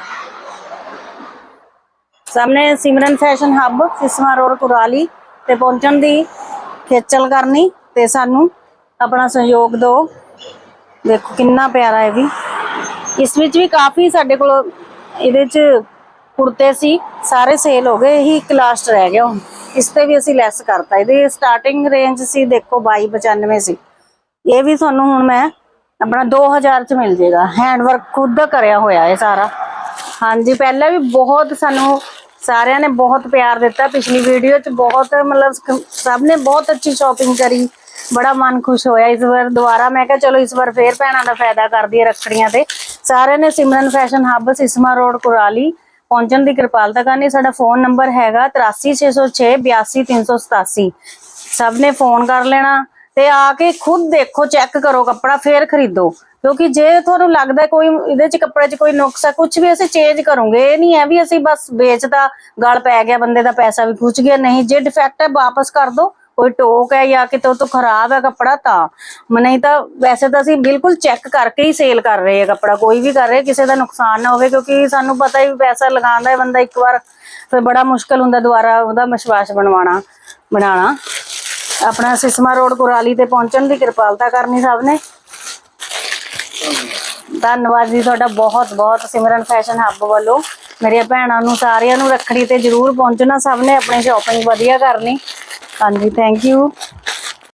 ਸਾਹਮਣੇ Simran fashion hub Sisma road, Kurali. ਤੇ ਪਹੁੰਚਣ ਦੀ ਖੇਚਲ ਕਰਨੀ। ਤੇ ਸਾਨੂੰ ਆਪਣਾ ਸਹਿਯੋਗ ਦਿਓ। ਦੇਖੋ ਕਿੰਨਾ ਪਿਆਰਾ ਹੈ ਵੀ। ਇਸ ਵਿੱਚ ਵੀ ਕਾਫੀ ਸਾਡੇ ਕੋਲ ਇਹਦੇ ਚ ਕੁੜਤੇ ਸੀ, ਸਾਰੇ ਸੇਲ ਹੋ ਗਏ, ਇਹੀ ਇੱਕ ਲਾਸਟ ਰਹਿ ਗਿਆ ਹੁਣ। ਇਸ ਤੇ ਵੀ ਅਸੀਂ ਲੈਸ ਕਰਤਾ। ਇਹਦੀ ਸਟਾਰਟਿੰਗ ਰੇਂਜ ਸੀ, ਦੇਖੋ 2295 ਸੀ। ਇਹ ਵੀ ਤੁਹਾਨੂੰ ਹੁਣ ਮੈਂ ਆਪਣਾ 2000 ਚ ਮਿਲ ਜੇਗਾ। ਹੈਂਡ ਵਰਕ ਖੁਦ ਦਾ ਕਰਿਆ ਹੋਇਆ ਇਹ ਸਾਰਾ। ਹਾਂਜੀ, ਪਹਿਲਾਂ ਵੀ ਬਹੁਤ ਸਾਨੂੰ ਸਾਰਿਆਂ ਨੇ ਬਹੁਤ ਪਿਆਰ ਦਿੱਤਾ। ਪਿਛਲੀ ਵੀਡੀਓ ਚ ਬਹੁਤ ਮਤਲਬ ਸਭ ਨੇ ਬਹੁਤ ਅੱਛੀ ਸ਼ਾਪਿੰਗ ਕਰੀ। ਬੜਾ ਮਨ ਖੁਸ਼ ਹੋਇਆ ਇਸ ਵਾਰ ਦੁਬਾਰਾ। ਮੈਂ ਕਿਹਾ ਚਲੋ ਇਸ ਵਾਰ ਫੇਰ ਭੈਣਾਂ ਦਾ ਫਾਇਦਾ ਕਰਦੀ ਹੈ ਰੱਖੜੀਆਂ ਤੇ। ਸਾਰਿਆਂ ਨੇ Simran fashion hub Sisma road Kurali ਪਹੁੰਚਣ ਦੀ ਕਿਰਪਾਲਤਾ ਕਰਨੀ। ਸਾਡਾ ਫੋਨ ਨੰਬਰ ਹੈਗਾ 83606 82387 ਸਭ ਨੇ ਫੋਨ ਕਰ ਲੈਣਾ ਤੇ ਆ ਕੇ ਖੁਦ ਦੇਖੋ, ਚੈੱਕ ਕਰੋ ਕੱਪੜਾ, ਫੇਰ ਖਰੀਦੋ। ਕਿਉਂਕਿ ਜੇ ਤੁਹਾਨੂੰ ਲੱਗਦਾ ਕੋਈ ਇਹਦੇ ਚ ਕੱਪੜੇ ਚ ਕੋਈ ਨੁਕਸ ਹੈ ਕੁਝ ਵੀ ਅਸੀਂ ਚੇਂਜ ਕਰੋਗੇ। ਇਹ ਨਹੀਂ ਹੈ ਵੀ ਅਸੀਂ ਬਸ ਵੇਚਦਾ ਗਲ ਪੈ ਗਿਆ, ਬੰਦੇ ਦਾ ਪੈਸਾ ਵੀ ਖੁੱਚ ਗਿਆ। ਨਹੀਂ, ਜੇ ਡਿਫੈਕਟ ਹੈ, ਵਾਪਸ ਕਰ ਦੋ। ਕੋਈ ਟੋਕ ਹੈ ਜਾਂ ਕਿਤੋਂ ਤੋਂ ਖਰਾਬ ਹੈ ਕੱਪੜਾ ਤਾਂ। ਨਹੀਂ ਤਾਂ ਵੈਸੇ ਤਾਂ ਅਸੀਂ ਬਿਲਕੁਲ ਚੈੱਕ ਕਰਕੇ ਹੀ ਸੇਲ ਕਰ ਰਹੇ ਹਾਂ ਕੱਪੜਾ, ਕੋਈ ਵੀ ਕਰ ਰਿਹਾ, ਕਿਸੇ ਦਾ ਨੁਕਸਾਨ ਨਾ ਹੋਵੇ ਕਿਉਂਕਿ ਸਾਨੂੰ ਪਤਾ ਹੀ ਪੈਸਾ ਲਗਾਉਂਦਾ ਹੈ, ਬੰਦਾ ਇੱਕ ਵਾਰ ਫਿਰ ਬੜਾ ਮੁਸ਼ਕਲ ਹੁੰਦਾ ਦੁਬਾਰਾ ਉਹਦਾ ਵਿਸ਼ਵਾਸ ਬਣਵਾਉਣਾ, ਬਣਾਉਣਾ। ਆਪਣਾ ਸਿਸਮਾ ਰੋਡ ਕੁਰਾਲੀ ਤੇ ਪਹੁੰਚਣ ਦੀ ਕਿਰਪਾਲਤਾ ਕਰਨੀ ਸਭ ਨੇ। ਧੰਨਵਾਦ ਜੀ ਤੁਹਾਡਾ ਬਹੁਤ ਬਹੁਤ ਸਿਮਰਨ ਫੈਸ਼ਨ ਹੱਬ ਵੱਲੋਂ। ਮੇਰੀਆਂ ਭੈਣਾਂ ਨੂੰ ਸਾਰਿਆਂ ਨੂੰ ਰੱਖੜੀ ਤੇ ਜਰੂਰ ਪਹੁੰਚਣਾ ਸਭ ਨੇ, ਆਪਣੀ ਸ਼ਾਪਿੰਗ ਵਧੀਆ ਕਰਨੀ। ਹਾਂਜੀ ਥੈਂਕ ਯੂ